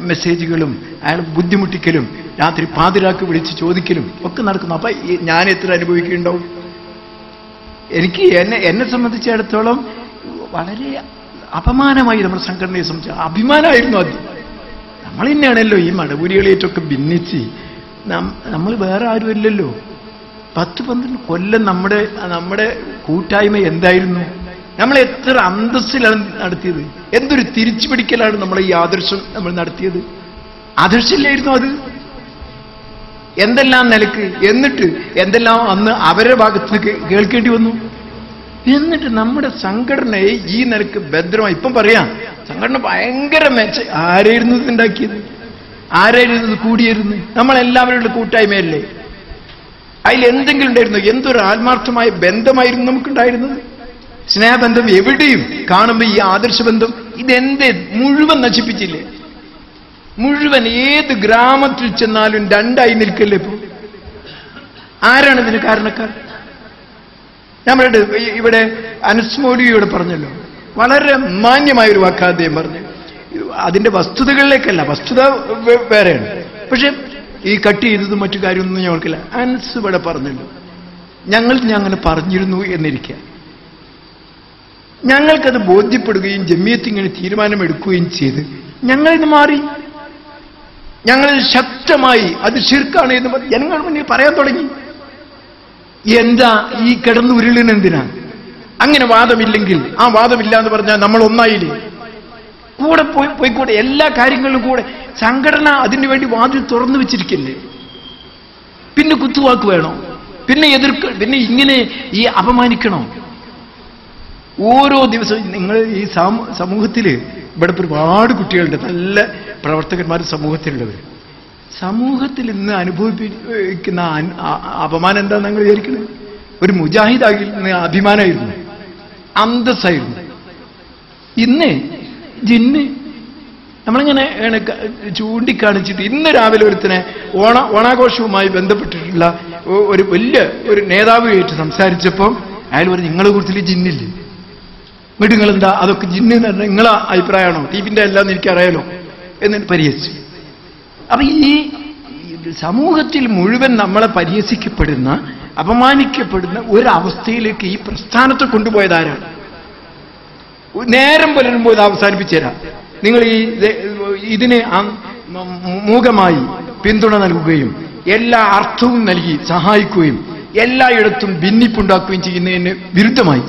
മെസ്സേജുകളും അയാൾ ബുദ്ധിമുട്ടിക്കലും രാത്രി പാതിരാക്ക് വിളിച്ച് ചോദിക്കലും ഒക്കെ നടക്കുന്നു. അപ്പൊ ഞാൻ എത്ര അനുഭവിക്കുന്നുണ്ടാവും? എനിക്ക് എന്നെ എന്നെ സംബന്ധിച്ചിടത്തോളം വളരെ അപമാനമായി നമ്മുടെ സംഘടനയെ സംബന്ധിച്ച് അഭിമാനമായിരുന്നു അത്. നമ്മൾ തന്നെയാണല്ലോ ഈ മടപുരികളേറ്റൊക്കെ ഭിന്നിച്ച്. നമ്മൾ വേറെ ആരുമല്ലല്ലോ. പത്ത് പന്ത്രണ്ട് കൊല്ലം നമ്മുടെ നമ്മുടെ കൂട്ടായ്മ എന്തായിരുന്നു? നമ്മൾ എത്ര അന്തസ്സിലാണ് നടത്തിയത്? എന്തൊരു തിരിച്ചു പിടിക്കലാണ് നമ്മളെ ഈ ആദർശം നമ്മൾ നടത്തിയത്? ആദർശമില്ലായിരുന്നു അത്. എന്തെല്ലാം നിലയ്ക്ക്? എന്നിട്ട് എന്തെല്ലാം അന്ന് അവരുടെ ഭാഗത്ത് കേൾക്കേണ്ടി വന്നു? എന്നിട്ട് നമ്മുടെ സംഘടനയെ ഈ നിലയ്ക്ക് ഭദ്രമായി ഇപ്പം പറയാം. സംഘടന ഭയങ്കര മെച്ച ആരായിരുന്നു ഇത് ഉണ്ടാക്കിയത്? ആരായിരുന്നു കൂടിയിരുന്നു നമ്മളെല്ലാവരുടെ കൂട്ടായ്മയല്ലേ? അതിൽ എന്തെങ്കിലും ഉണ്ടായിരുന്നു? എന്തൊരു ആത്മാർത്ഥമായ ബന്ധമായിരുന്നു നമുക്കുണ്ടായിരുന്നത്? സ്നേഹബന്ധം എവിടെയും കാണുമ്പോൾ ഈ ആദർശബന്ധം ഇതെന്ത് മുഴുവൻ നശിപ്പിച്ചില്ലേ? മുഴുവൻ ഏത് ഗ്രാമത്തിൽ ചെന്നാലും രണ്ടായി നിൽക്കല്ലേ ഇപ്പൊ? ആരാണ് ഇതിന് കാരണക്കാർ? നമ്മളുടെ ഇവിടെ അനുസ്മോലിയോട് പറഞ്ഞല്ലോ. വളരെ മാന്യമായ ഒരു വാക്കാ അദ്ദേഹം പറഞ്ഞു അതിന്റെ വസ്തുതകളിലേക്കല്ല വസ്തുത വേറെയാണ്. പക്ഷെ ഈ കട്ട് ചെയ്തതും മറ്റു കാര്യമൊന്നും ഞങ്ങൾക്കില്ല. അനുസ് ഇവിടെ പറഞ്ഞല്ലോ. ഞങ്ങൾ ഞാൻ അങ്ങനെ പറഞ്ഞിരുന്നു എന്നിരിക്കുക ഞങ്ങൾക്കത് ബോധ്യപ്പെടുകയും ജമ്മിയത്ത് ഇങ്ങനെ തീരുമാനമെടുക്കുകയും ചെയ്ത് ഞങ്ങളിത് മാറി. ഞങ്ങൾ ശക്തമായി അത് ശിർക്കാണ് എന്ന് ജനങ്ങൾ മുന്നിൽ പറയാൻ തുടങ്ങി. എന്താ ഈ കിടന്നു ഉരുളിനെന്തിനാ അങ്ങനെ വാദമില്ലെങ്കിൽ ആ വാദമില്ല എന്ന് പറഞ്ഞാൽ നമ്മൾ ഒന്നായില്ലേ? കൂടെ പോയി പോയിക്കൂടെ എല്ലാ കാര്യങ്ങളിലും കൂടെ സംഘടന അതിനു വേണ്ടി വാതിൽ തുറന്നു വെച്ചിരിക്കില്ലേ? പിന്നെ കുത്തുവാക്ക് വേണോ? പിന്നെ എതിർക്ക പിന്നെ ഇങ്ങനെ ഈ അപമാനിക്കണോ? ഓരോ ദിവസവും നിങ്ങൾ ഈ സമൂഹത്തിൽ ഇവിടെ ഒരുപാട് കുട്ടികളുണ്ട്. നല്ല പ്രവർത്തകന്മാർ സമൂഹത്തിലുള്ളവർ സമൂഹത്തിൽ ഇന്ന് അനുഭവിപ്പിക്കുന്ന അപമാനം എന്താ നിങ്ങൾ വിചാരിക്കുന്നത് ഒരു മുജാഹിദാകുന്ന അഭിമാനമായിരുന്നു അന്തസ്സായിരുന്നു. ഇന്ന് ജിന്ന് നമ്മളിങ്ങനെ ചൂണ്ടിക്കാണിച്ചിട്ട് ഇന്ന് രാവിലെ ഒരുത്തിനെ ഓണ ഓണാഘോഷവുമായി ബന്ധപ്പെട്ടിട്ടുള്ള ഒരു വലിയ ഒരു നേതാവുമായിട്ട് സംസാരിച്ചപ്പം അയാൾ പറഞ്ഞു നിങ്ങളെ കുറിച്ചിൽ ജിന്നില്ലേ? എന്നിട്ട് നിങ്ങൾ എന്താ അതൊക്കെ ജിന്ന് നിങ്ങളെ അഭിപ്രായമാണോ? ടീപ്പിന്റെ എല്ലാം എനിക്കറിയാലോ എന്ന് പരിഹസിച്ചു അപ്പൊ ഈ സമൂഹത്തിൽ മുഴുവൻ നമ്മളെ പരിഹസിക്കപ്പെടുന്ന അപമാനിക്കപ്പെടുന്ന ഒരവസ്ഥയിലേക്ക് ഈ പ്രസ്ഥാനത്തെ കൊണ്ടുപോയത് ആരാണ്? നേരം പുലരുമ്പോൾ ഇത് അവസാനിപ്പിച്ചു തരാം. നിങ്ങൾ ഈ ഇത് ഇതിന് മൂകമായി പിന്തുണ നൽകുകയും എല്ലാ അർത്ഥവും നൽകി സഹായിക്കുകയും എല്ലായിടത്തും ഭിന്നിപ്പുണ്ടാക്കുകയും ചെയ്യുന്നതിന് വിരുദ്ധമായി.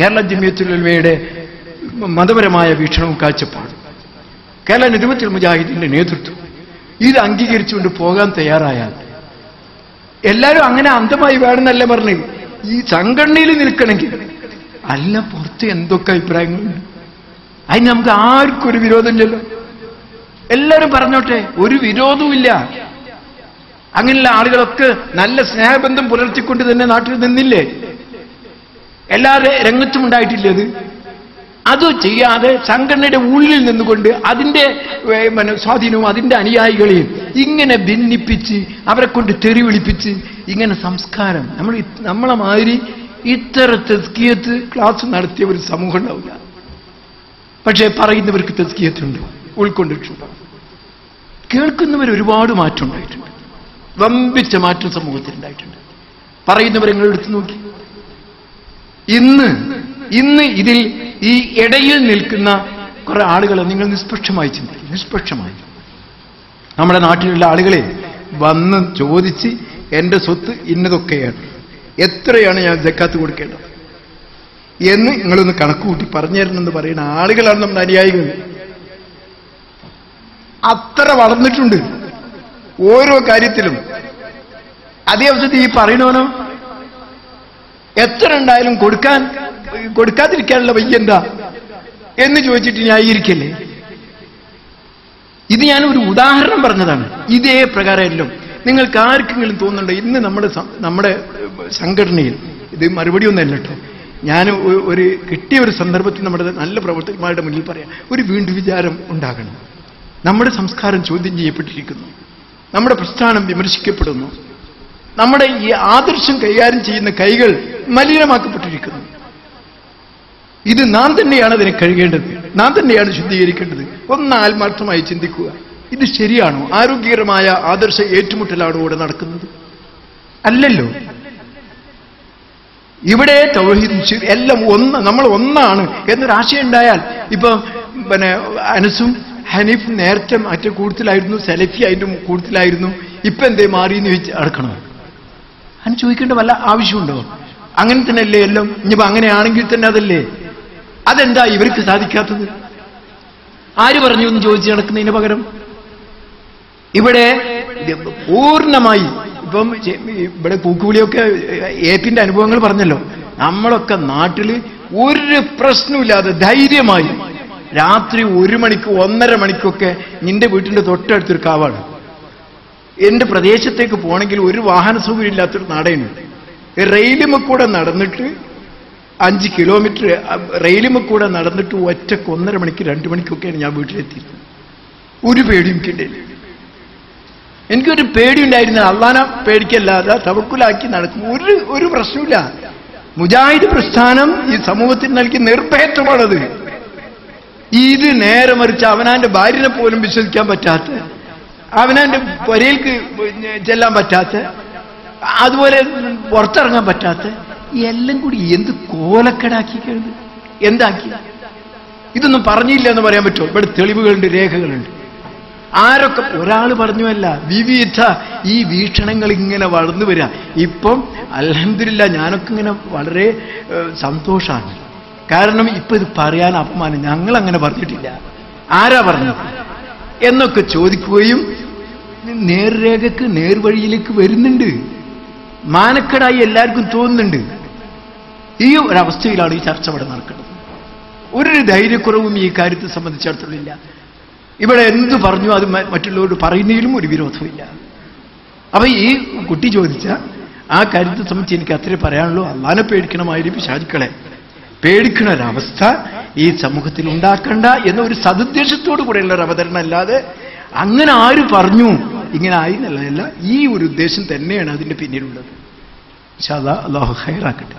കേരള ജമിയത്തുലമയുടെ മതപരമായ വീക്ഷണവും കാഴ്ചപ്പാടും. കേരള നിരുമത്തിൽ മുജാഹിദിന്റെ നേതൃത്വം ഇത് അംഗീകരിച്ചുകൊണ്ട് പോകാൻ തയ്യാറായാൽ എല്ലാവരും അങ്ങനെ അന്ധമായി വേണമെന്നല്ല പറഞ്ഞു? ഈ സംഘടനയിൽ നിൽക്കണമെങ്കിൽ. അല്ല പുറത്ത് എന്തൊക്കെ അഭിപ്രായങ്ങളുണ്ട്? അതിന് നമുക്ക് ആർക്കും ഒരു വിരോധമില്ലല്ലോ. എല്ലാവരും പറഞ്ഞോട്ടെ ഒരു വിരോധവുമില്ല. അങ്ങനെയുള്ള ആളുകളൊക്കെ നല്ല സ്നേഹബന്ധം പുലർത്തിക്കൊണ്ട് തന്നെ നാട്ടിൽ നിന്നില്ലേ? എല്ലാ രംഗത്തും ഉണ്ടായിട്ടില്ലത് അത് ചെയ്യാതെ സംഘടനയുടെ ഉള്ളിൽ നിന്നുകൊണ്ട് അതിന്റെ ഏ, സ്വാധീനവും അതിന്റെ അനുയായികളെയും ഇങ്ങനെ ഭിന്നിപ്പിച്ച് അവരെ കൊണ്ട് തെറി വിളിപ്പിച്ച് ഇങ്ങനെ സംസ്കാരം. നമ്മൾ നമ്മളെ മാതിരി ഇത്ര തെസ്കിയത്ത് ക്ലാസ് നടത്തിയ ഒരു സമൂഹം ഉണ്ടാവില്ല. പക്ഷേ പറയുന്നവർക്ക് തെസ്കിയത്തുണ്ട് ഉൾക്കൊണ്ടിട്ടുണ്ട്. കേൾക്കുന്നവർ ഒരുപാട് മാറ്റം ഉണ്ടായിട്ടുണ്ട്. വമ്പിച്ച മാറ്റം സമൂഹത്തിൽ ഉണ്ടായിട്ടുണ്ട്. പറയുന്നവർ നിങ്ങൾ എടുത്തു നോക്കി. ഇന്ന് ഇന്ന് ഇതിൽ ഈ ഇടയിൽ നിൽക്കുന്ന കുറെ ആളുകളെ നിങ്ങൾ നിഷ്പക്ഷമായി ചിന്തിക്കും. നിഷ്പക്ഷമായി. നമ്മുടെ നാട്ടിലുള്ള ആളുകളെ വന്ന് ചോദിച്ച് എന്റെ സ്വത്ത് ഇന്നതൊക്കെയാണ്. എത്രയാണ് ഞാൻ ജക്കാത്ത് കൊടുക്കേണ്ടത്? എന്ന് നിങ്ങളൊന്ന് കണക്ക് കൂട്ടി പറഞ്ഞു പറയുന്ന ആളുകളാണ് നമ്മുടെ അനുയായികൾ. അത്ര വളർന്നിട്ടുണ്ട്. ഓരോ കാര്യത്തിലും. അതേ അവസരത്തിൽ ഈ പറയണവനോ എത്ര ഉണ്ടായാലും കൊടുക്കാൻ കൊടുക്കാതിരിക്കാനുള്ള വയ്യെന്താ? എന്ന് ചോദിച്ചിട്ട് ന്യായീകരിക്കല്ലേ ഇത് ഞാൻ ഒരു ഉദാഹരണം പറഞ്ഞതാണ്. ഇതേ പ്രകാരമല്ലോ നിങ്ങൾക്ക് ആർക്കെങ്കിലും തോന്നുന്നുണ്ടോ? ഇന്ന് നമ്മുടെ നമ്മുടെ സംഘടനയിൽ ഇത് മറുപടി ഒന്നല്ല കേട്ടോ. ഞാൻ ഒരു കിട്ടിയ ഒരു സന്ദർഭത്തിൽ നമ്മുടെ നല്ല പ്രവർത്തകന്മാരുടെ മുന്നിൽ പറയാം. ഒരു വീണ്ടും വിചാരം ഉണ്ടാകണം. നമ്മുടെ സംസ്കാരം ചോദ്യം ചെയ്യപ്പെട്ടിരിക്കുന്നു. നമ്മുടെ പ്രസ്ഥാനം വിമർശിക്കപ്പെടുന്നു. നമ്മുടെ ഈ ആദർശം കൈകാര്യം ചെയ്യുന്ന കൈകൾ മലിനമാക്കപ്പെട്ടിരിക്കുന്നു. ഇത് നാം തന്നെയാണ് അതിനെ കഴുകേണ്ടത്. നാം തന്നെയാണ് ശുദ്ധീകരിക്കേണ്ടത്. ഒന്ന് ആത്മാർത്ഥമായി ചിന്തിക്കുക. ഇത് ശരിയാണോ? ആരോഗ്യകരമായ ആദർശ ഏറ്റുമുട്ടലാണോ ഇവിടെ നടക്കുന്നത്. അല്ലല്ലോ. ഇവിടെ എല്ലാം ഒന്ന് നമ്മൾ ഒന്നാണ് എന്നൊരാശയം ഉണ്ടായാൽ ഇപ്പൊ പിന്നെ അനസും ഹനീഫും നേരത്തെ മറ്റേ കൂടുതലായിരുന്നു സെലഫി അതിന്റെ കൂടുതലായിരുന്നു ഇപ്പൊ എന്തേ മാറി എന്ന് ചോദിച്ച് അടക്കണം അതിന് ചോദിക്കേണ്ട വല്ല ആവശ്യമുണ്ടോ? അങ്ങനെ തന്നെയല്ലേ എല്ലാം? ഇനിയിപ്പോ അങ്ങനെയാണെങ്കിൽ തന്നെ അതല്ലേ? അതെന്താ ഇവർക്ക് സാധിക്കാത്തത്? ആര് പറഞ്ഞു എന്ന് ചോദിച്ചു നടക്കുന്നതിന് പകരം? ഇവിടെ പൂർണമായി ഇപ്പം ഇവിടെ കൂക്കുവിളിയൊക്കെ ഏപ്പിന്റെ അനുഭവങ്ങൾ പറഞ്ഞല്ലോ നമ്മളൊക്കെ നാട്ടിൽ ഒരു പ്രശ്നമില്ലാതെ ധൈര്യമായി രാത്രി ഒരു മണിക്ക് ഒന്നര മണിക്കൊക്കെ നിന്റെ വീട്ടിന്റെ തൊട്ടടുത്തൊരു കാവാണ് എന്റെ പ്രദേശത്തേക്ക് പോകണമെങ്കിൽ ഒരു വാഹന സൗകര്യം ഇല്ലാത്തൊരു നാടേനുണ്ട് റെയിലുമ കൂടെ നടന്നിട്ട് അഞ്ച് കിലോമീറ്റർ റെയിലുമ കൂടെ നടന്നിട്ട് ഒറ്റയ്ക്ക് ഒന്നര മണിക്ക് രണ്ട് മണിക്കൊക്കെയാണ് ഞാൻ വീട്ടിലെത്തിയത് ഒരു പേടിയും കിട്ടില്ല എനിക്കൊരു പേടിയുണ്ടായിരുന്ന അള്ളാന പേടിക്കല്ലാതെ തവക്കുലാക്കി നടക്കും ഒരു ഒരു പ്രശ്നമില്ല മുജാഹിദ് പ്രസ്ഥാനം ഈ സമൂഹത്തിന് നൽകിയ നിർഭയത്വമാണത്. ഇത് നേരെ മറിച്ച് അവനാന്റെ ഭാര്യനെ പോലും വിശ്വസിക്കാൻ പറ്റാത്ത അവനാന്റെ പൊരയിൽക്ക് ചെല്ലാൻ പറ്റാത്ത അതുപോലെ പുറത്തിറങ്ങാൻ പറ്റാത്ത എല്ലാം കൂടി എന്ത് കോലക്കെടാക്കി കഴിഞ്ഞു? എന്താക്കി? ഇതൊന്നും പറഞ്ഞില്ല എന്ന് പറയാൻ പറ്റുമോ? ഇവിടെ തെളിവുകളുണ്ട് രേഖകളുണ്ട്. ആരൊക്കെ ഒരാൾ പറഞ്ഞുവല്ല വിവിധ ഈ വീക്ഷണങ്ങൾ ഇങ്ങനെ വളർന്നു വരിക ഇപ്പം അലഹദില്ല ഞാനൊക്കെ ഇങ്ങനെ വളരെ സന്തോഷമാണ് കാരണം ഇപ്പൊ ഇത് പറയാൻ അപമാനം. ഞങ്ങൾ അങ്ങനെ പറഞ്ഞിട്ടില്ല. ആരാ പറഞ്ഞത്? എന്നൊക്കെ ചോദിക്കുകയും നേർരേഖക്ക് നേർവഴിയിലേക്ക് വരുന്നുണ്ട്. മാനക്കേടായി എല്ലാവർക്കും തോന്നുന്നുണ്ട്. ഈ ഒരവസ്ഥയിലാണ് ഈ ചർച്ച ഇവിടെ നടക്കുന്നത്. ഒരു ധൈര്യക്കുറവും ഈ കാര്യത്തെ സംബന്ധിച്ചിടത്തോളം ഇല്ല ഇവിടെ എന്ത് പറഞ്ഞു അത് മറ്റുള്ളവരോട് പറയുന്നതിലും ഒരു വിരോധമില്ല അപ്പൊ ഈ കുട്ടി ചോദിച്ച ആ കാര്യത്തെ സംബന്ധിച്ച് എനിക്ക് അത്രേ പറയാനുള്ളൂ. അള്ളാനെ പേടിക്കണമായിരിക്കും പിശാചുക്കളെ. പേടിക്കണ ഒരവസ്ഥ ഈ സമൂഹത്തിൽ ഉണ്ടാക്കണ്ട എന്ന ഒരു സതുദ്ദേശത്തോടു കൂടെയുള്ള ഒരു അവതരണം അല്ലാതെ അങ്ങനെ ആര് പറഞ്ഞു? ഇങ്ങനെ ആയി എന്നുള്ളതല്ല ഈ ഒരു ഉദ്ദേശം തന്നെയാണ് അതിന്റെ പിന്നിലുള്ളത് ഇൻഷാ അതാ അള്ളാഹു ഹൈറാക്കട്ടെ.